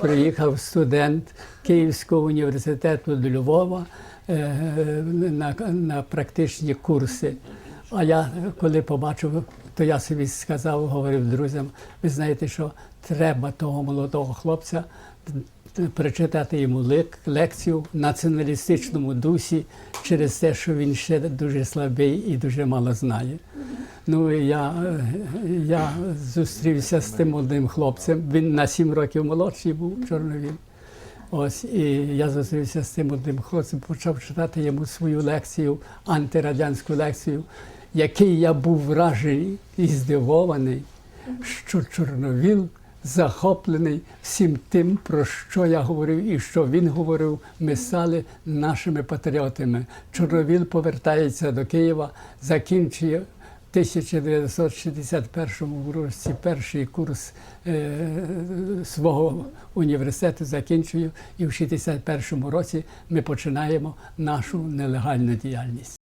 приїхав студент Київського університету до Львова е, на, на практичні курси. А я коли побачив, то я собі сказав, говорив друзям, ви знаєте, що треба того молодого хлопця прочитати йому лек- лекцію в націоналістичному дусі через те, що він ще дуже слабий і дуже мало знає. Ну я, я зустрівся з тим молодим хлопцем. Він на сім років молодший був Чорновіл. Ось і я зустрівся з цим молодим хлопцем, почав читати йому свою лекцію, антирадянську лекцію, який я був вражений і здивований, що Чорновіл захоплений всім тим, про що я говорив і що він говорив, ми стали нашими патріотами. Чорновіл повертається до Києва, закінчує. В 1961 році перший курс е, свого університету закінчую, і в 61 році ми починаємо нашу нелегальну діяльність.